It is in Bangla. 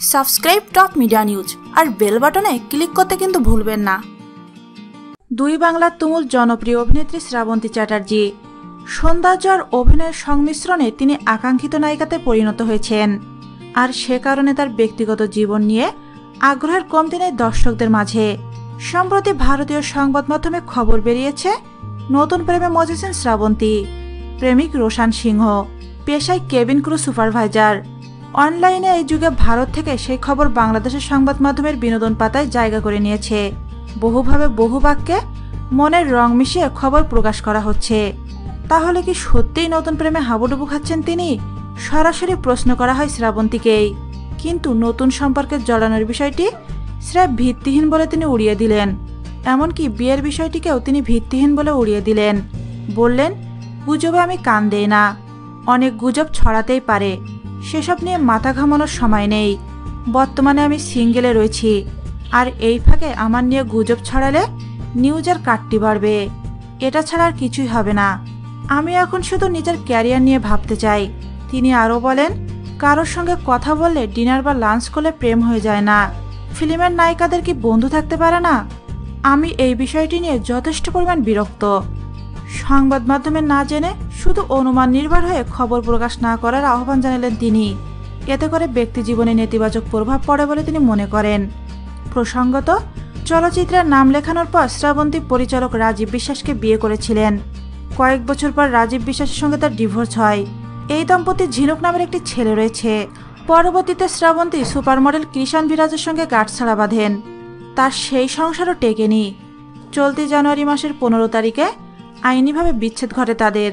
সাবস্ক্রাইব টপ মিডিয়া নিউজ আর বেল বাটনে ক্লিক করতে কিন্তু ভুলবেন না। দুই বাংলার তুমুল জনপ্রিয় অভিনেত্রী শ্রাবন্তী চ্যাটার্জি। সৌন্দর্য আর অভিনয়ের সংমিশ্রণে তিনি আকাঙ্ক্ষিত নায়িকাতে পরিণত হয়েছেন। আর সে কারণে তার ব্যক্তিগত জীবন নিয়ে আগ্রহের কমতি নেই দর্শকদের মাঝে। সম্প্রতি ভারতীয় সংবাদ মাধ্যমে খবর বেরিয়েছে, নতুন প্রেমে মজেছেন শ্রাবন্তী। প্রেমিক রোশান সিংহ, পেশায় কেবিন ক্রু সুপারভাইজার। অনলাইনে এই যুগে ভারত থেকে সেই খবর বাংলাদেশের সংবাদ মাধ্যমের বিনোদন পাতায় জায়গা করে নিয়েছে। বহুভাবে বহু বাক্যে মনের রং মিশিয়ে খবর প্রকাশ করা হচ্ছে। তাহলে কি সত্যিই নতুন প্রেমে হাবুডুবু খাচ্ছেন তিনি? সরাসরি প্রশ্ন করা হয় শ্রাবন্তীকেই। কিন্তু নতুন সম্পর্কে জড়ানোর বিষয়টি স্রেফ ভিত্তিহীন বলে তিনি উড়িয়ে দিলেন। এমনকি বিয়ের বিষয়টিকেও তিনি ভিত্তিহীন বলে উড়িয়ে দিলেন। বললেন, গুজবে আমি কান দেই না। অনেক গুজব ছড়াতেই পারে। সেসব নিয়ে মাথা ঘামানোর সময় নেই। বর্তমানে আমি সিঙ্গেলে রয়েছি। আর এই ফাঁকে আমার নিয়ে গুজব ছড়ালে নিউজের কাটটি বাড়বে। এটা ছাড়া আর কিছুই হবে না। আমি এখন শুধু নিজের ক্যারিয়ার নিয়ে ভাবতে চাই। তিনি আরও বলেন, কারোর সঙ্গে কথা বললে ডিনার বা লাঞ্চ করলে প্রেম হয়ে যায় না। ফিল্মের নায়িকাদের কি বন্ধু থাকতে পারে না? আমি এই বিষয়টি নিয়ে যথেষ্ট পরিমাণ বিরক্ত। সংবাদ মাধ্যমে না জেনে শুধু অনুমান নির্ভর হয়ে খবর প্রকাশ না করার আহ্বান জানালেন তিনি। এতে করে ব্যক্তি জীবনে নেতিবাচক প্রভাব পড়ে বলে তিনি মনে করেন। প্রসঙ্গত, চলচ্চিত্রের নাম লেখানোর পর শ্রাবন্তী পরিচালক রাজীব বিশ্বাসকে বিয়ে করেছিলেন। কয়েক বছর পর রাজীব বিশ্বাসের সঙ্গে তার ডিভোর্স হয়। এই দম্পতির ঝিনুক নামের একটি ছেলে রয়েছে। পরবর্তীতে শ্রাবন্তী সুপার মডেল কৃষাণ বিরাজের সঙ্গে গাঁটছাড়া বাঁধেন। তার সেই সংসারও টেকেনি। চলতি জানুয়ারি মাসের পনেরো তারিখে আইনিভাবে বিচ্ছেদ ঘটে তাদের।